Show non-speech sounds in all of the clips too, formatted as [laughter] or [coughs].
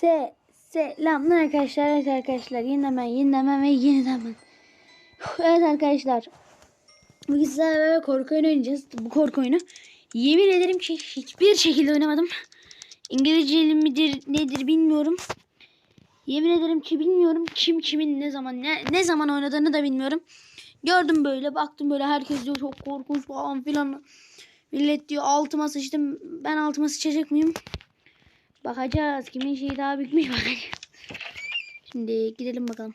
Se selamlar arkadaşlar. Evet arkadaşlar yeniden ben yeniden ben ve yeniden ben. Evet arkadaşlar. Bugün sizlerle beraber korku oyunu oynayacağız. Bu korku oyunu. Yemin ederim ki hiçbir şekilde oynamadım. İngilizce midir nedir bilmiyorum. Yemin ederim ki bilmiyorum kim kimin ne zaman ne, ne zaman oynadığını da bilmiyorum. Gördüm böyle baktım böyle herkes diyor çok korkunç falan filan. Millet diyor altıma sıçtım. Ben altıma sıçacak mıyım? Bakacağız. Kimin şeyi daha büyükmüş bakacağız. Şimdi gidelim bakalım.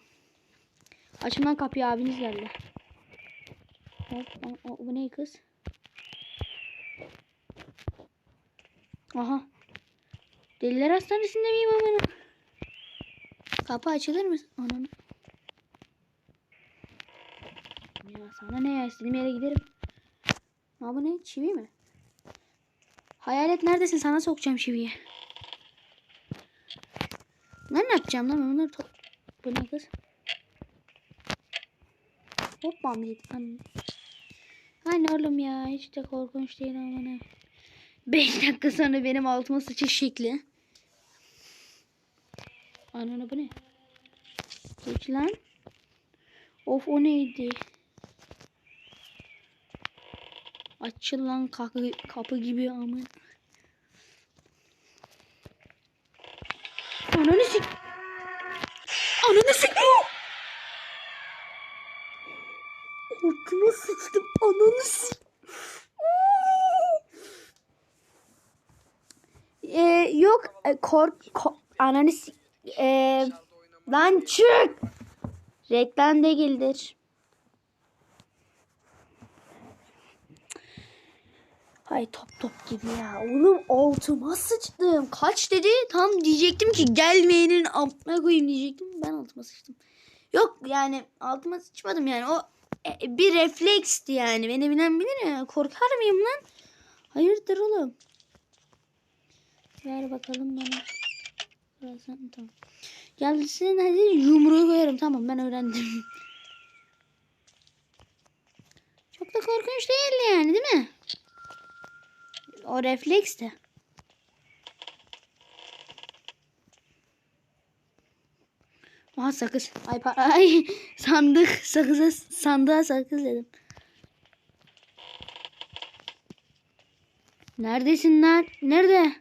Açın lan kapıyı abiniz geldi. Hop, o, o, bu ne kız? Aha. Deliler hastanesinde miyim amına? Kapı açılır mı? Ananı. Ya sana ne ya istediğim yere giderim. Ha bu ne? Çivi mi? Hayalet neredesin? Sana sokacağım çiviyi. Ben ne yapacağım lan? Ben bunları to- Bu ne kız? Hoppa mı lan? Hani oğlum ya hiç de korkunç değil ama ne. 5 dakika sonra benim altıma sıçış şekli. Ananı bu ne? Geç lan. Of o neydi? Açıl lan kapı, kapı gibi ama. Ananı sik. Ananı sik. Altıma sıçtım. Ananı sik. Ee, yok e, kork, kork ananı sik. Ee, lan çık. Reklam değildir. Ay top top gibi ya. Oğlum altıma sıçtım. Kaç dedi? Tam diyecektim ki gelmeyenin altına koyayım diyecektim. Ben altıma sıçtım. Yok yani altıma sıçmadım yani. O e, bir refleksti yani. Beni bilen bilir ya. Korkar mıyım lan? Hayırdır oğlum? Ver bakalım bana. Birazdan tamam. Gelsin hadi yumruğu koyarım. Tamam ben öğrendim. [laughs] Çok da korkunç değil yani değil mi? O refleks de. Aha sakız. Ay, [laughs] ay sandık sakıza sandığa sakız dedim. Neredesin lan? Nerede?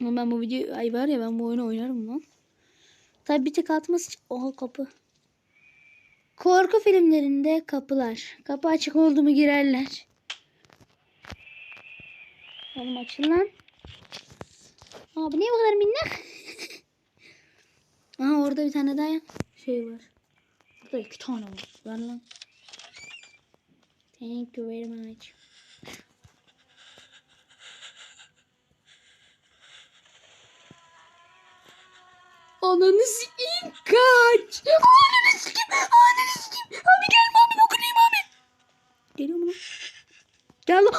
Ben bu video ay var ya ben bu oyunu oynarım lan. Tabi bir tık atması Oha kapı. Korku filmlerinde kapılar. Kapı açık oldu mu girerler. Oğlum açın lan. Aa bu niye bu kadar minnak? [laughs] Aha orada bir tane daha şey var. Burada iki tane var. Ver lan. Thank you very much. Ananı sikeyim kaç. Ananı sikeyim. Abi gelme abi dokunayım abi. Geliyor mu? Gel lan.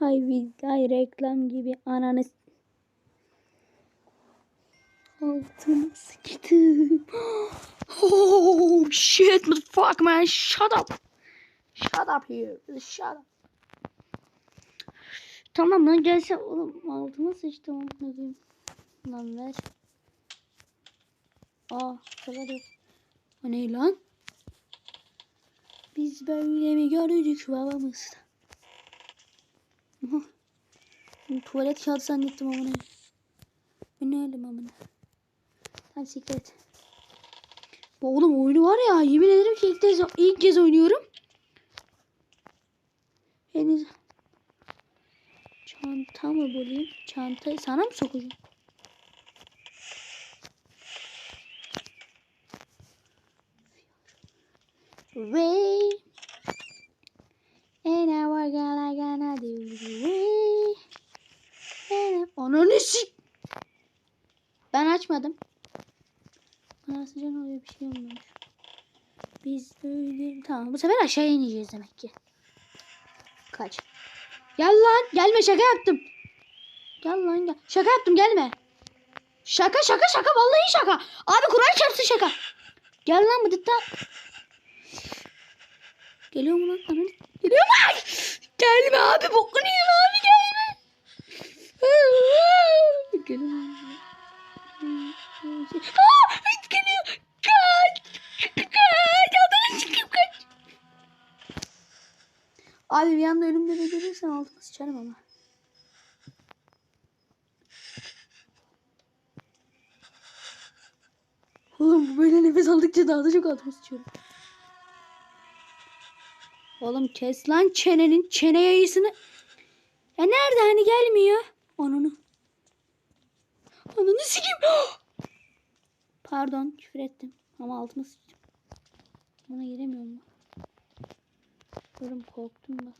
Hay bir hay reklam gibi ananı Altıma sıçtım. [gasps] Oh shit fuck man shut up. Shut up here. Shut up. Tamam lan gelse oğlum altıma sıçtım amına koyayım. Lan ver. Aa kadar yok. O ne lan? Biz böyle mi gördük babamızda? Tuvalet kağıdı zannettim amına. Ben ne öldüm amına. Hadi siklet. Oğlum oyunu var ya yemin ederim ki ilk kez, ilk kez oynuyorum. Henüz çanta mı bulayım? Çantayı sana mı sokacağım? Way and I was gonna gonna do the way. And I- Ananı sik. Ben açmadım. Bana ne oluyor bir şey olmuyor. Biz böyle tamam bu sefer aşağıya ineceğiz demek ki. Gel lan gelme şaka yaptım. Gel lan gel. Şaka yaptım gelme. Şaka şaka şaka vallahi şaka. Abi Kur'an çarpsın şaka. Gel lan bıdıtta. Geliyor mu lan? Ananı- Geliyor mu? Gelme abi bokunu yiyeyim abi gelme. Geliyor mu? Aa, geliyor. Abi bir anda ölümde de görürsen altıma sıçarım ama. Oğlum böyle nefes aldıkça daha da çok altıma sıçıyorum. Oğlum kes lan çenenin çene yayısını. Ya nerede hani gelmiyor? Ananı. Ananı sikeyim. [gasps] Pardon küfür ettim. Ama altıma sıçtım. Buna giremiyorum ben. Oğlum korktum ben.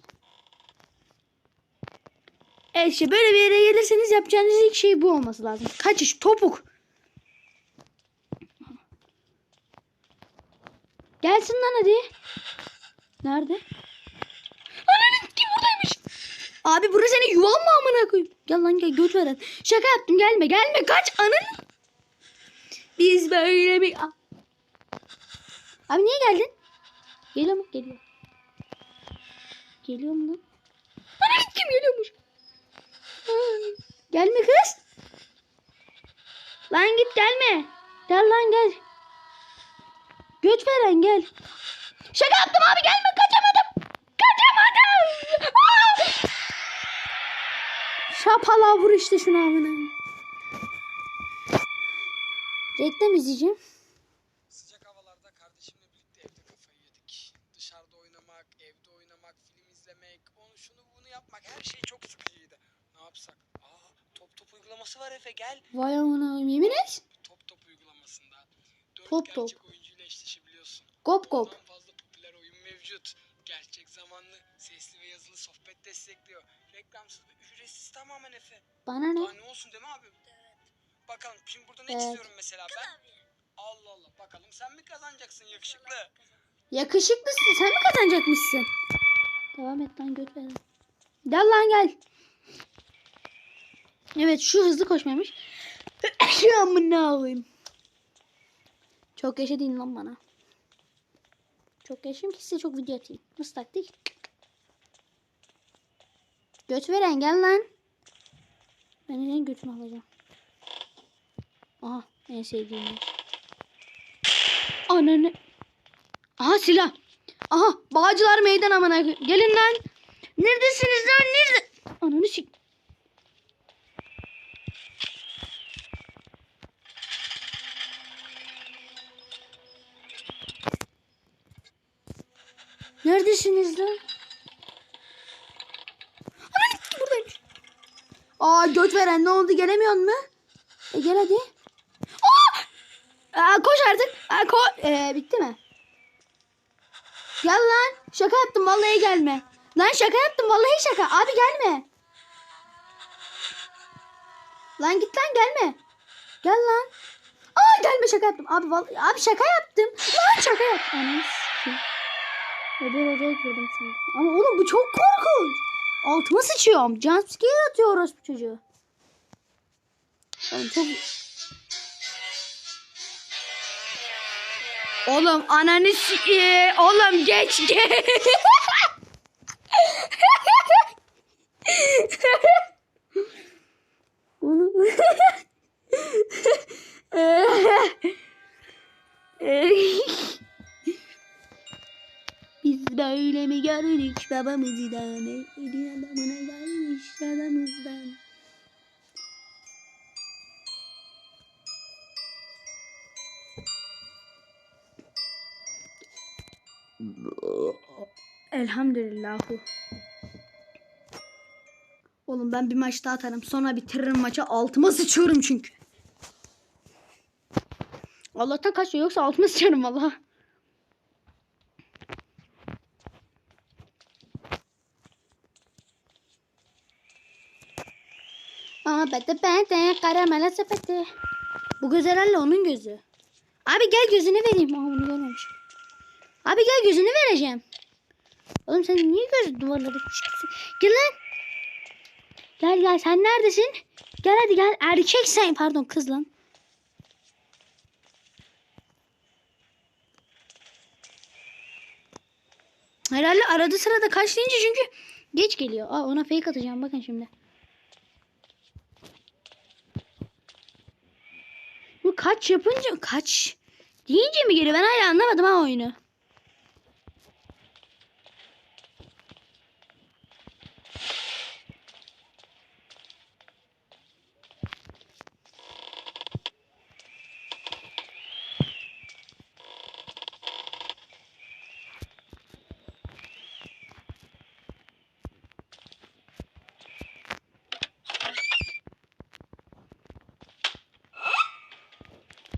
Evet işte böyle bir yere gelirseniz yapacağınız ilk şey bu olması lazım. Kaçış topuk. Gelsin lan hadi. Nerede? Ananı kim buradaymış? Abi burası senin yuvan mı amına koyayım? Gel lan gel göt veren. Şaka yaptım gelme gelme kaç ananı. Biz böyle bir... Abi niye geldin? Geliyor mu? Geliyor. Geliyor mu lan? Ananı kim geliyormuş? Ay, Gelme kız. Lan git gelme. Gel lan gel. Göt veren gel. Şaka yaptım abi gelme kaçamadım. Kaçamadım. Aa! Şapala vur işte şunu amına. Reklam izleyeceğim. İzlemek, onu şunu bunu yapmak her şey çok sıkıcıydı. Ne yapsak? Aa, top top uygulaması var Efe gel. Vay amına yemin et. Top top uygulamasında. Dört Top top. gerçek oyuncuyla eşleşebiliyorsun. Gop gop. Ondan fazla popüler oyun mevcut. Gerçek zamanlı, sesli ve yazılı sohbet destekliyor. Reklamsız ve ücretsiz tamamen Efe. Bana ne? Daha ne olsun değil mi abi? Bakalım şimdi burada ne Evet. çiziyorum mesela ben? Allah Allah bakalım sen mi kazanacaksın yakışıklı? Yakışıklısın. Sen mi kazanacakmışsın? Devam et lan göt veren. Gel lan gel. Evet şu hızlı koşmamış. [coughs] Amına koyayım. Çok yaşa deyin lan bana. Çok yaşayayım ki size çok video atayım. Nasıl taktik? Göt veren gel lan. Ben senin götünü alacağım. Aha en sevdiğim yer. Ananı. Aha silah. Aha bağcılar meydan amına. Gelin lan. Neredesiniz lan? Nerede? Ananı sik. Neredesiniz lan? Ananı sik buradaymış. Aa göt veren ne oldu gelemiyor mu? E gel hadi. Aa! Aa, koş artık. Aa, ko ee, bitti mi? Gel lan. Şaka yaptım vallahi gelme. Lan şaka yaptım vallahi şaka. Abi gelme. Lan git lan gelme. Gel lan. Aa gelme şaka yaptım. Abi vallahi abi şaka yaptım. Lan şaka yaptım. Öbür odaya girdim sandım. Ama oğlum bu çok korkunç. Altıma sıçıyorum. Jumpscare atıyor orospu çocuğu. Oğlum çok... Oğlum ananı s- Oğlum geç geç. Biz böyle mi gördük babamızdan? Elin adamına gelmiş adamızdan. Elhamdülillahu. Oğlum ben bir maç daha atarım. Sonra bitiririm maçı. Altıma sıçıyorum çünkü. Allah'tan kaçıyor yoksa altıma sıçarım valla. Ama bete bete karamele sepeti. Bu göz herhalde onun gözü. Abi gel gözünü vereyim. Aa bunu. Abi gel gözünü vereceğim. Oğlum sen niye göz duvarları çıksın? Gel lan. Gel gel sen neredesin? Gel hadi gel erkek sen pardon kız lan. Herhalde arada sırada kaç deyince çünkü geç geliyor. Aa, ona fake atacağım bakın şimdi. Bu kaç yapınca kaç deyince mi geliyor? Ben hala anlamadım ha oyunu.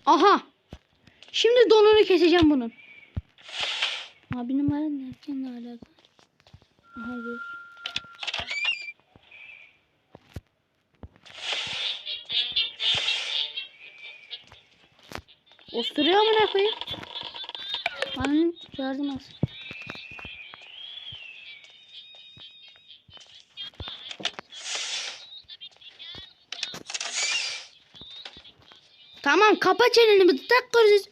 Aha. Şimdi donunu keseceğim bunun. Abi numara ne alaka? Aha dur. Osturuyor amına koyayım. Annenin yardım az. Tamam kapa çeneni bir tak kızı.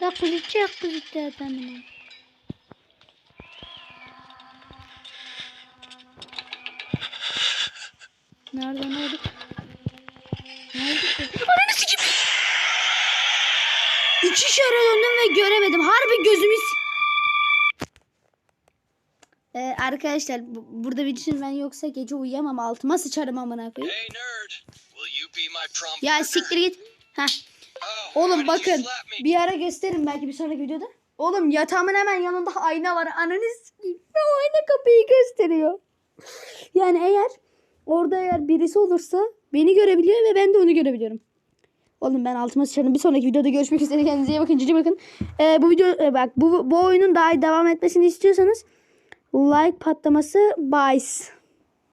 Tak kızı çek kızı tamam. Nerede nerede? Nerede? Ananı sikeyim. İki şere döndüm ve göremedim. Harbi gözümü s- ee, arkadaşlar bu- burada bir düşün ben yoksa gece uyuyamam altıma sıçarım amına koyayım. Hey nerd, Ya siktir git. Heh. Oh, Oğlum bakın bir ara gösteririm belki bir sonraki videoda. Oğlum yatağımın hemen yanında ayna var. Ananı sikeyim. Ve o ayna kapıyı gösteriyor. Yani eğer orada eğer birisi olursa beni görebiliyor ve ben de onu görebiliyorum. Oğlum ben altıma sıçarım. Bir sonraki videoda görüşmek üzere. Kendinize iyi bakın. Cici bakın. Ee, bu video e, bak bu, bu oyunun daha devam etmesini istiyorsanız like patlaması buys.